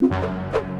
you.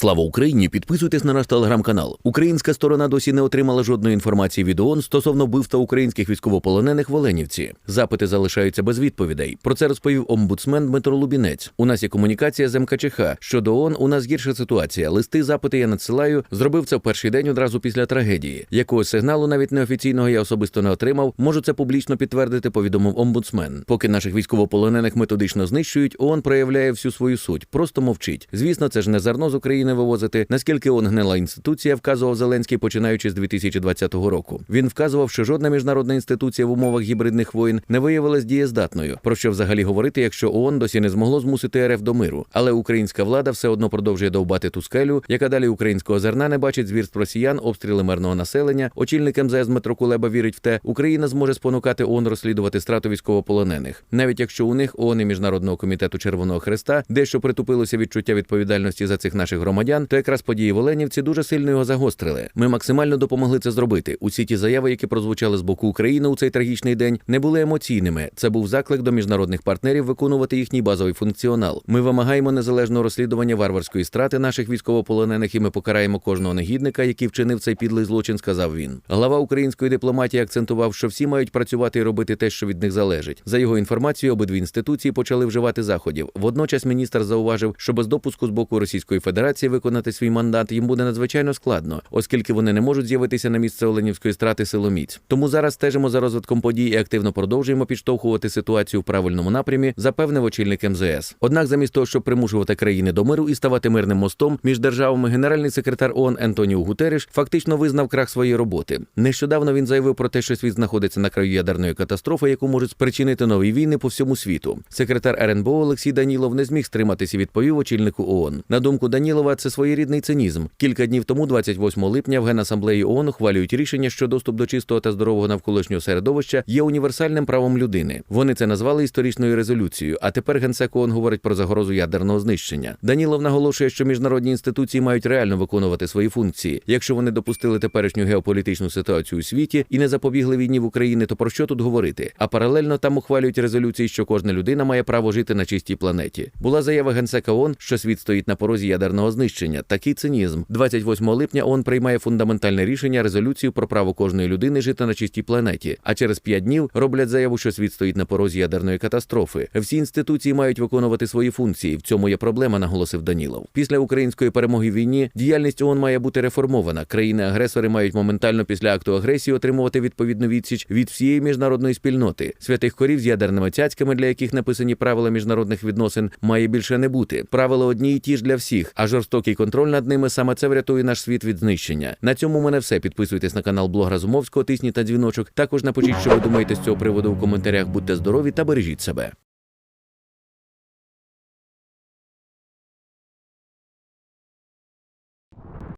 Слава Україні! Підписуйтесь на наш телеграм-канал. Українська сторона досі не отримала жодної інформації від ООН стосовно вбивства українських військовополонених в Оленівці. Запити залишаються без відповідей. Про це розповів омбудсмен Дмитро Лубінець. У нас є комунікація з МКЧХ. Щодо ООН у нас гірша ситуація. Листи, запити я надсилаю. Зробив це в перший день одразу після трагедії. Якогось сигналу, навіть неофіційного, я особисто не отримав. Можу це публічно підтвердити, повідомив омбудсмен. Поки наших військовополонених методично знищують, ООН проявляє всю свою суть, просто мовчить. Звісно, це ж не зерно з України вивозити. Наскільки ООН гнила інституція, вказував Зеленський, починаючи з 2020 року. Він вказував, що жодна міжнародна інституція в умовах гібридних воєн не виявилась дієздатною. Про що взагалі говорити, якщо ООН досі не змогло змусити РФ до миру. Але українська влада все одно продовжує довбати ту скелю, яка далі українського зерна не бачить звірств росіян, обстріли мирного населення. Очільник МЗС Дмитро Кулеба вірить в те, Україна зможе спонукати ООН розслідувати страту військовополонених, навіть якщо у них ООН і міжнародного комітету Червоного Хреста дещо притупилося відчуття відповідальності за цих наших громадян, то якраз події в Оленівці дуже сильно його загострили. Ми максимально допомогли це зробити. Усі ті заяви, які прозвучали з боку України у цей трагічний день, не були емоційними. Це був заклик до міжнародних партнерів виконувати їхній базовий функціонал. Ми вимагаємо незалежного розслідування варварської страти наших військовополонених, і ми покараємо кожного негідника, який вчинив цей підлий злочин. Сказав він. Глава української дипломатії акцентував, що всі мають працювати і робити те, що від них залежить. За його інформацією, обидві інституції почали вживати заходів. Водночас міністр зауважив, що без допуску з боку Російської Федерації виконати свій мандат їм буде надзвичайно складно, оскільки вони не можуть з'явитися на місце Оленівської страти силоміць. Тому зараз стежимо за розвитком подій і активно продовжуємо підштовхувати ситуацію в правильному напрямі, запевнив очільник МЗС. Однак, замість того, щоб примушувати країни до миру і ставати мирним мостом між державами, генеральний секретар ООН Ентоніу Гутереш фактично визнав крах своєї роботи. Нещодавно він заявив про те, що світ знаходиться на краю ядерної катастрофи, яку можуть спричинити нові війни по всьому світу. Секретар РНБО Олексій Данілов не зміг стриматися відповів очільнику ООН. На думку Данілова, це своєрідний цинізм. Кілька днів тому, 28 липня, в Генасамблеї ООН ухвалюють рішення, що доступ до чистого та здорового навколишнього середовища є універсальним правом людини. Вони це назвали історичною резолюцією. А тепер генсек ООН говорить про загрозу ядерного знищення. Данілов наголошує, що міжнародні інституції мають реально виконувати свої функції. Якщо вони допустили теперішню геополітичну ситуацію у світі і не запобігли війні в Україні, то про що тут говорити? А паралельно там ухвалюють резолюції, що кожна людина має право жити на чистій планеті. Була заява генсека ООН, що світ стоїть на порозі ядерного знищення. Такий цинізм. 28 липня ООН приймає фундаментальне рішення резолюцію про право кожної людини жити на чистій планеті. А через п'ять днів роблять заяву, що світ стоїть на порозі ядерної катастрофи. Всі інституції мають виконувати свої функції. В цьому є проблема, наголосив Данілов. Після української перемоги в війні діяльність ООН має бути реформована. Країни-агресори мають моментально після акту агресії отримувати відповідну відсіч від всієї міжнародної спільноти. Святих корів з ядерними цяцьками, для яких написані правила міжнародних відносин, має більше не бути. Правила одні і ті ж для всіх, а жорстокий контроль над ними саме це врятує наш світ від знищення. На цьому у мене все. Підписуйтесь на канал блог Разумовського, тисніть та дзвіночок. Також напишіть, що ви думаєте з цього приводу у коментарях. Будьте здорові та бережіть себе.